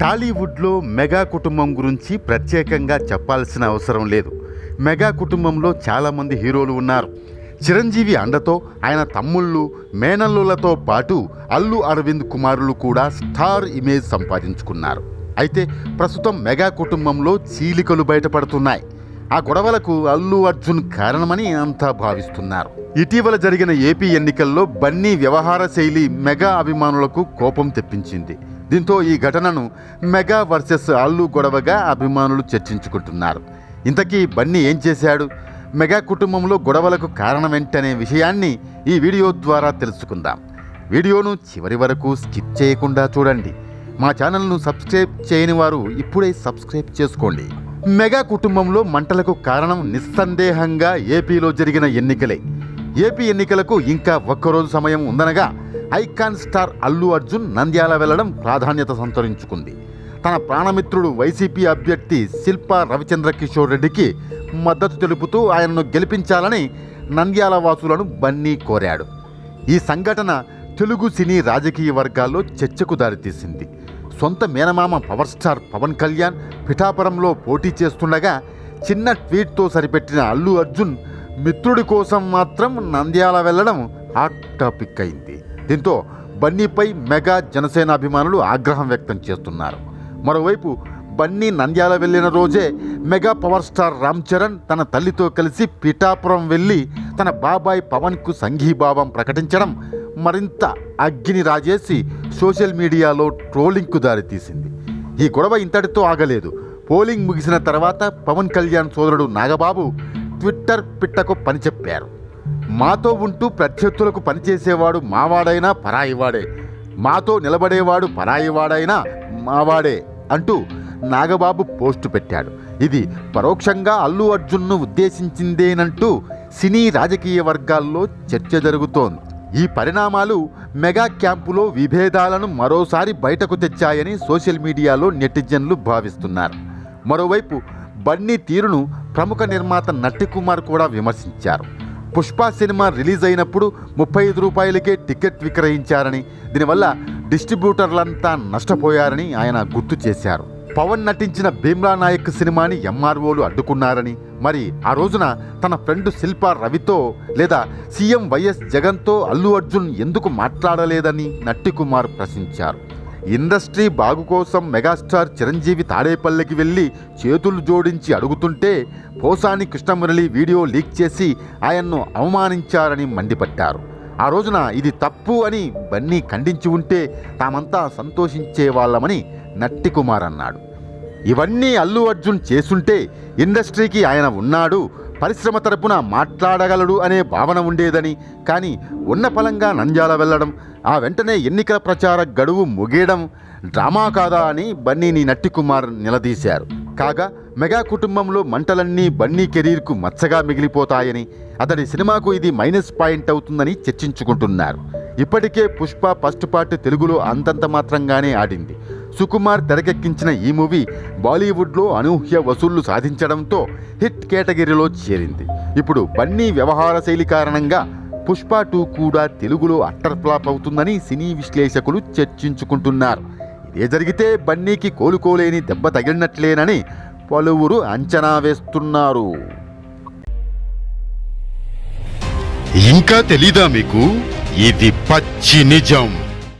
టాలీవుడ్లో మెగా కుటుంబం గురించి ప్రత్యేకంగా చెప్పాల్సిన అవసరం లేదు. మెగా కుటుంబంలో చాలామంది హీరోలు ఉన్నారు. చిరంజీవి అండతో ఆయన తమ్ముళ్ళు మేనల్లులతో పాటు అల్లు అరవింద్ కుమారులు కూడా స్టార్ ఇమేజ్ సంపాదించుకున్నారు. అయితే ప్రస్తుతం మెగా కుటుంబంలో చీలికలు బయటపడుతున్నాయి. ఆ గొడవలకు అల్లు అర్జున్ కారణమని అంతా భావిస్తున్నారు. ఇటీవల జరిగిన ఏపీ ఎన్నికల్లో బన్నీ వ్యవహార శైలి మెగా అభిమానులకు కోపం తెప్పించింది. దీంతో ఈ ఘటనను మెగా వర్సెస్ అల్లు గొడవగా అభిమానులు చర్చించుకుంటున్నారు. ఇంతకీ బన్నీ ఏం చేశాడు? మెగా కుటుంబంలో గొడవలకు కారణమేంటనే విషయాన్ని ఈ వీడియో ద్వారా తెలుసుకుందాం. వీడియోను చివరి వరకు స్కిప్ చేయకుండా చూడండి. మా ఛానల్ను సబ్స్క్రైబ్ చేయని వారు ఇప్పుడే సబ్స్క్రైబ్ చేసుకోండి. మెగా కుటుంబంలో మంటలకు కారణం నిస్సందేహంగా ఏపీలో జరిగిన ఎన్నికలే. ఏపీ ఎన్నికలకు ఇంకా ఒక్కరోజు సమయం ఉందనగా ఐకాన్ స్టార్ అల్లు అర్జున్ నంద్యాల వెళ్ళడం ప్రాధాన్యత సంతరించుకుంది. తన ప్రాణమిత్రుడు వైసీపీ అభ్యర్థి శిల్పా రవిచంద్ర కిషోర్ రెడ్డికి మద్దతు తెలుపుతూ ఆయనను గెలిపించాలని నంద్యాల వాసులను బన్నీ కోరాడు. ఈ సంఘటన తెలుగు సినీ రాజకీయ వర్గాల్లో చర్చకు దారితీసింది. సొంత మేనమామ పవర్ స్టార్ పవన్ కళ్యాణ్ పిఠాపురంలో పోటీ చేస్తుండగా చిన్న ట్వీట్తో సరిపెట్టిన అల్లు అర్జున్ మిత్రుడి కోసం మాత్రం నంద్యాల వెళ్ళడం హాట్ టాపిక్ అయింది. దీంతో బన్నీపై మెగా జనసేన అభిమానులు ఆగ్రహం వ్యక్తం చేస్తున్నారు. మరోవైపు బన్నీ నంద్యాల వెళ్ళిన రోజే mega power star Ram Charan తన తల్లితో కలిసి పిఠాపురం వెళ్ళి తన బాబాయ్ పవన్కు సంఘీభావం ప్రకటించడం మరింత అగ్గిని రాజేసి సోషల్ మీడియాలో ట్రోలింగ్కు దారితీసింది. ఈ గొడవ ఇంతటితో ఆగలేదు. పోలింగ్ ముగిసిన తర్వాత పవన్ కళ్యాణ్ సోదరుడు నాగబాబు ట్విట్టర్ పిట్టకు పని చెప్పారు. మాతో ఉంటూ ప్రత్యర్థులకు పనిచేసేవాడు మావాడైనా పరాయివాడే. మాతో నిలబడేవాడు పరాయివాడైనా మావాడే అంటూ నాగబాబు పోస్టు పెట్టాడు. ఇది పరోక్షంగా అల్లు అర్జున్ను ఉద్దేశించిందేనంటూ సినీ రాజకీయ వర్గాల్లో చర్చ జరుగుతోంది. ఈ పరిణామాలు మెగా క్యాంపులో విభేదాలను మరోసారి బయటకు తెచ్చాయని సోషల్ మీడియాలో నెటిజన్లు భావిస్తున్నారు. మరోవైపు బన్నీ తీరును ప్రముఖ నిర్మాత నట్టి కుమార్ కూడా విమర్శించారు. పుష్ప సినిమా రిలీజ్ అయినప్పుడు ముప్పై ఐదు రూపాయలకే టికెట్ విక్రయించారని దీనివల్ల డిస్ట్రిబ్యూటర్లంతా నష్టపోయారని ఆయన గుర్తు చేశారు. పవన్ నటించిన భీమ్లా నాయక్ సినిమాని ఎంఆర్ఓలు అడ్డుకున్నారని మరి ఆ రోజున తన ఫ్రెండ్ శిల్ప రవితో లేదా సీఎం వైఎస్ జగన్తో అల్లు అర్జున్ ఎందుకు మాట్లాడలేదని నట్టి కుమార్ ప్రశ్నించారు. ఇండస్ట్రీ బాగు కోసం మెగాస్టార్ చిరంజీవి తాడేపల్లికి వెళ్ళి చేతులు జోడించి అడుగుతుంటే పోసాని కృష్ణమురళి వీడియో లీక్ చేసి ఆయన్ను అవమానించారని మండిపడ్డారు. ఆ రోజున ఇది తప్పు అని బన్నీ ఖండించి ఉంటే తామంతా సంతోషించే వాళ్ళమని నట్టి కుమార్ అన్నాడు. ఇవన్నీ అల్లు అర్జున్ చేసుంటే ఇండస్ట్రీకి ఆయన ఉన్నాడు పరిశ్రమ తరపున మాట్లాడగలడు అనే భావన ఉండేదని కానీ ఉన్న ఫలంగా నంద్యాల వెళ్ళడం ఆ వెంటనే ఎన్నికల ప్రచార గడువు ముగియడం డ్రామా కాదా అని బన్నీని నట్టి కుమార్ నిలదీశారు. కాగా మెగా కుటుంబంలో మంటలన్నీ బన్నీ కెరీర్కు మచ్చగా మిగిలిపోతాయని అతడి సినిమాకు ఇది మైనస్ పాయింట్ అవుతుందని చర్చించుకుంటున్నారు. ఇప్పటికే పుష్ప ఫస్ట్ పార్ట్ తెలుగులో అంతంత మాత్రంగానే ఆడింది. సుకుమార్ తెరకెక్కించిన ఈ మూవీ బాలీవుడ్లో అనూహ్య వసూళ్ళు సాధించడంతో హిట్ కేటగిరీలో చేరింది. ఇప్పుడు బన్నీ వ్యవహార శైలి కారణంగా పుష్ప టూ కూడా తెలుగులో అట్టర్ ఫ్లాప్ అవుతుందని సినీ విశ్లేషకులు చర్చించుకుంటున్నారు. ఇదే జరిగితే బన్నీకి కోలుకోలేని దెబ్బ తగిలినట్లేనని పలువురు అంచనా వేస్తున్నారు. ఇంకా తెలీదా మీకు? ఇది పచ్చి నిజం.